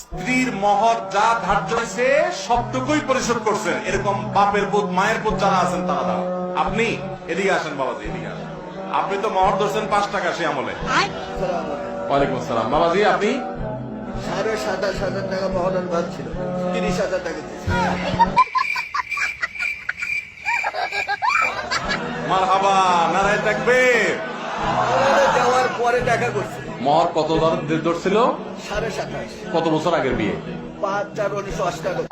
স্ত্রীর মহর যা ধার্য হয়েছে সবটুকুই পরিশোধ করছেন এরকম বাপের পুত মায়ের পুত যারা আছেন তারা দাও আপনি এদিকে আসেন বাবাজি এদিকে আসেন। আপনি তো মহর ধরছেন পাঁচ টাকা সে আমলে। ওয়ালাইকুম আসসালাম। বাবাজি আপনি? সাড়ে সাতাশ হাজার টাকা মহরণ ভাত ছিল। তিরিশ হাজার টাকা মার হাবা নারায় থাকবে। মহরণে দেওয়ার পরে টাকা করছে। মহর কত ধর- ধরছিল সাড়ে সাতাশ। কত বছর আগের বিয়ে? পাঁচ চার উনিশশো অষ্টানব্বই।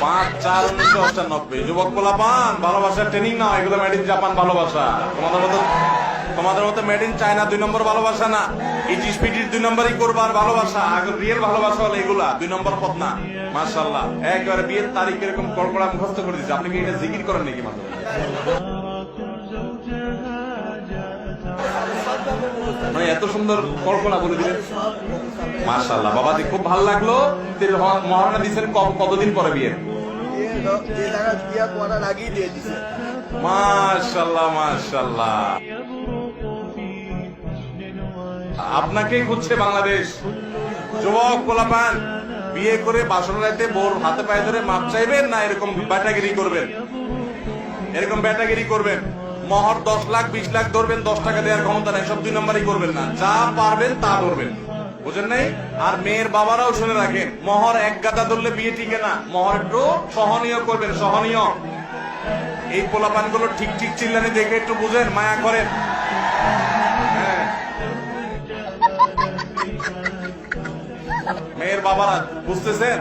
পাঁচ চার উনিশশো অষ্টানব্বই। যুবক পোলা পান ভালোবাসার ট্রেনিং না এগুলো মেড ইন জাপান ভালোবাসা। তোমাদের মতো তোমাদের মতো মেড ইন চায়না দুই নম্বর ভালোবাসা না। ইটিস পিটিস দুই নম্বরই করবার ভালোবাসা। আগে রিয়েল ভালোবাসা হলো এগুলা। দুই নম্বর পথ না মাশাল্লাহ একবারে বিয়ের তারিখ এরকম কড়কড়া মুখস্থ করে দিচ্ছে আপনি কি এটা জিকির করেন নাকি মাত্র? মানে এত সুন্দর কল্পনা বলে দিলেন। মাশাল্লাহ বাবাজি খুব ভালো লাগল। মহারণা দিচ্ছেন কতদিন পরে বিয়ে? মাশাল্লাহ মাশাল্লাহ আপনাকেই খুঁজছে বাংলাদেশ। যুবক পোলাপান, বিয়ে করে বাসন রাইতে বোর হাতে পায়ে ধরে মাপ চাইবেন না এরকম ব্যাটাগিরি করবেন? এরকম ব্যাটাগিরি করবেন। মহর দশ লাখ, বিশ লাখ ধরবেন, দশ টাকা দেওয়ার ক্ষমতা নেই, সব দুই নম্বরই করবেন না। যা পারবেন তা ধরবেন। বুঝেন নাই? আর মেয়ের বাবারাও শুনে রাখেন, মহর এক গাদা ধরলে বিয়ে টিকে না। মহর একটু সহনীয় করবেন, সহনীয়। এই পোলাপানগুলো ঠিক ঠিক চিল্লানি দেখে একটু বুঝেন, মায়া করেন। বাবারা, বুঝতেছেন?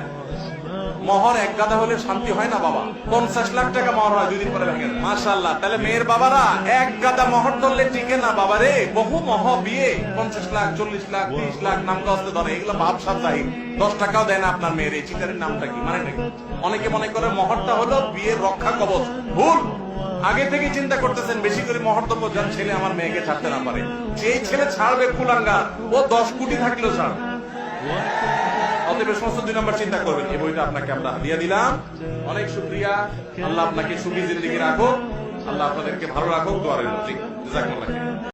মহর এক গাদা হলে শান্তি হয় না বাবা। পঞ্চাশ লাখ টাকা মহর হয় দুই দিন পরে ভেঙে মাসাল্লাহ তাহলে মেয়ের বাবারা, এক গাদা মহর ধরলে টিকে না বাবা রে বহু মহ বিয়ে, পঞ্চাশ লাখ, চল্লিশ লাখ, তিরিশ লাখ, নাম কাস্তে ধরে। এগুলো ভাব সাপ্তাহি দশ টাকাও দেয় না আপনার মেয়ের। এই চিটারের নামটা কি? মানে নাকি? অনেকে মনে করে মহরটা হলো বিয়ের রক্ষা কবচ। ভুল! আগে থেকে চিন্তা করতেছেন, বেশি করে মহর্তব্য যার ছেলে আমার মেয়েকে ছাড়তে না পারে। সেই ছেলে ছাড়বে কুলাঙ্গা ও দশ কোটি থাকলেও ছাড় অতএব সমস্ত দুই নম্বর চিন্তা করবেন। এই বইটা আপনাকে আমরা হাদিয়া দিলাম। অনেক শুক্রিয়া। আল্লাহ আপনাকে সুখী জিন্দিগি রাখুক। আল্লাহ আপনাদেরকে ভালো রাখুক। দোয়ারের খাইর।